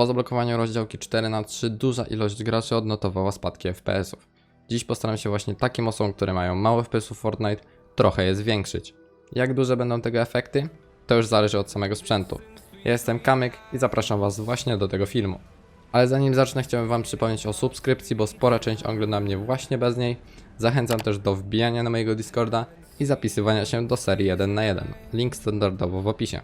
Po zablokowaniu rozdziałki 4 na 3 duża ilość graczy odnotowała spadki FPS-ów. Dziś postaram się właśnie takim osobom, które mają mało FPS-ów Fortnite, trochę je zwiększyć. Jak duże będą tego efekty? To już zależy od samego sprzętu. Ja jestem Kamyk i zapraszam Was właśnie do tego filmu. Ale zanim zacznę, chciałbym Wam przypomnieć o subskrypcji, bo spora część ogląda mnie właśnie bez niej. Zachęcam też do wbijania na mojego Discorda i zapisywania się do serii 1 na 1. Link standardowo w opisie.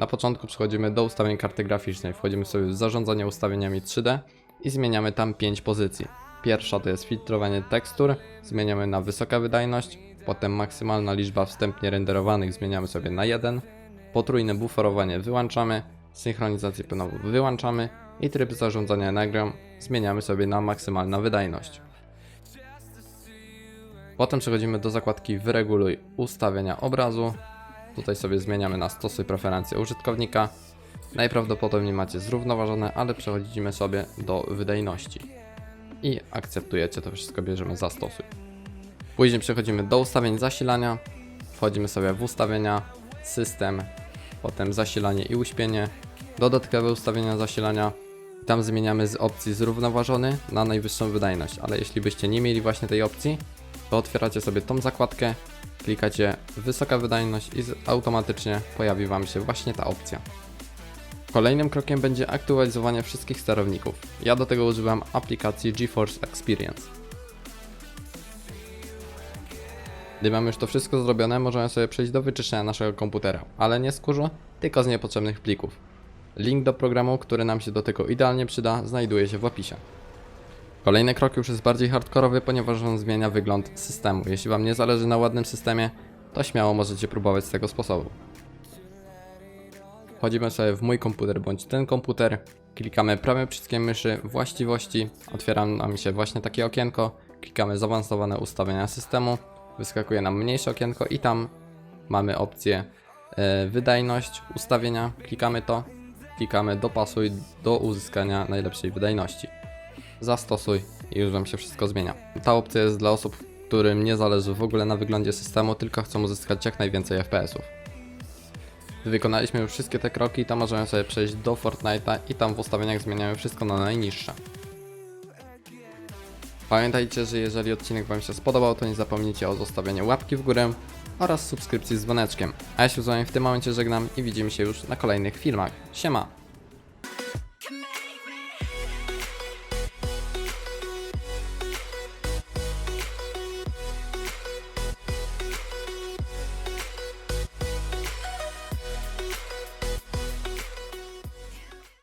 Na początku przechodzimy do ustawień karty graficznej. Wchodzimy sobie w zarządzanie ustawieniami 3D i zmieniamy tam 5 pozycji. Pierwsza to jest filtrowanie tekstur, zmieniamy na wysoka wydajność, potem maksymalna liczba wstępnie renderowanych zmieniamy sobie na 1, potrójne buforowanie wyłączamy, synchronizację pionową wyłączamy i tryb zarządzania nagrą zmieniamy sobie na maksymalna wydajność. Potem przechodzimy do zakładki wyreguluj ustawienia obrazu. Tutaj sobie zmieniamy na stosuj preferencje użytkownika. Najprawdopodobniej macie zrównoważone, ale przechodzimy sobie do wydajności. I akceptujecie to wszystko, bierzemy za stosuj. Później przechodzimy do ustawień zasilania. Wchodzimy sobie w ustawienia, system, potem zasilanie i uśpienie, dodatkowe ustawienia zasilania. Tam zmieniamy z opcji zrównoważony na najwyższą wydajność, ale jeśli byście nie mieli właśnie tej opcji, to otwieracie sobie tą zakładkę, klikacie wysoka wydajność i automatycznie pojawi Wam się właśnie ta opcja. Kolejnym krokiem będzie aktualizowanie wszystkich sterowników. Ja do tego używam aplikacji GeForce Experience. Gdy mamy już to wszystko zrobione, możemy sobie przejść do wyczyszczenia naszego komputera, ale nie z kurzu, tylko z niepotrzebnych plików. Link do programu, który nam się do tego idealnie przyda, znajduje się w opisie. Kolejny krok już jest bardziej hardkorowy, ponieważ on zmienia wygląd systemu. Jeśli Wam nie zależy na ładnym systemie, to śmiało możecie próbować z tego sposobu. Wchodzimy sobie w mój komputer bądź ten komputer, klikamy prawym przyciskiem myszy właściwości, otwiera nam się właśnie takie okienko, klikamy zaawansowane ustawienia systemu, wyskakuje nam mniejsze okienko i tam mamy opcję e, wydajność ustawienia, klikamy to, klikamy dopasuj do uzyskania najlepszej wydajności zastosuj i już Wam się wszystko zmienia. Ta opcja jest dla osób, którym nie zależy w ogóle na wyglądzie systemu, tylko chcą uzyskać jak najwięcej FPS-ów. Wykonaliśmy już wszystkie te kroki, to możemy sobie przejść do Fortnite'a i tam w ustawieniach zmieniamy wszystko na najniższe. Pamiętajcie, że jeżeli odcinek Wam się spodobał, to nie zapomnijcie o zostawieniu łapki w górę oraz subskrypcji z dzwoneczkiem. A ja się z Wami w tym momencie żegnam i widzimy się już na kolejnych filmach. Siema!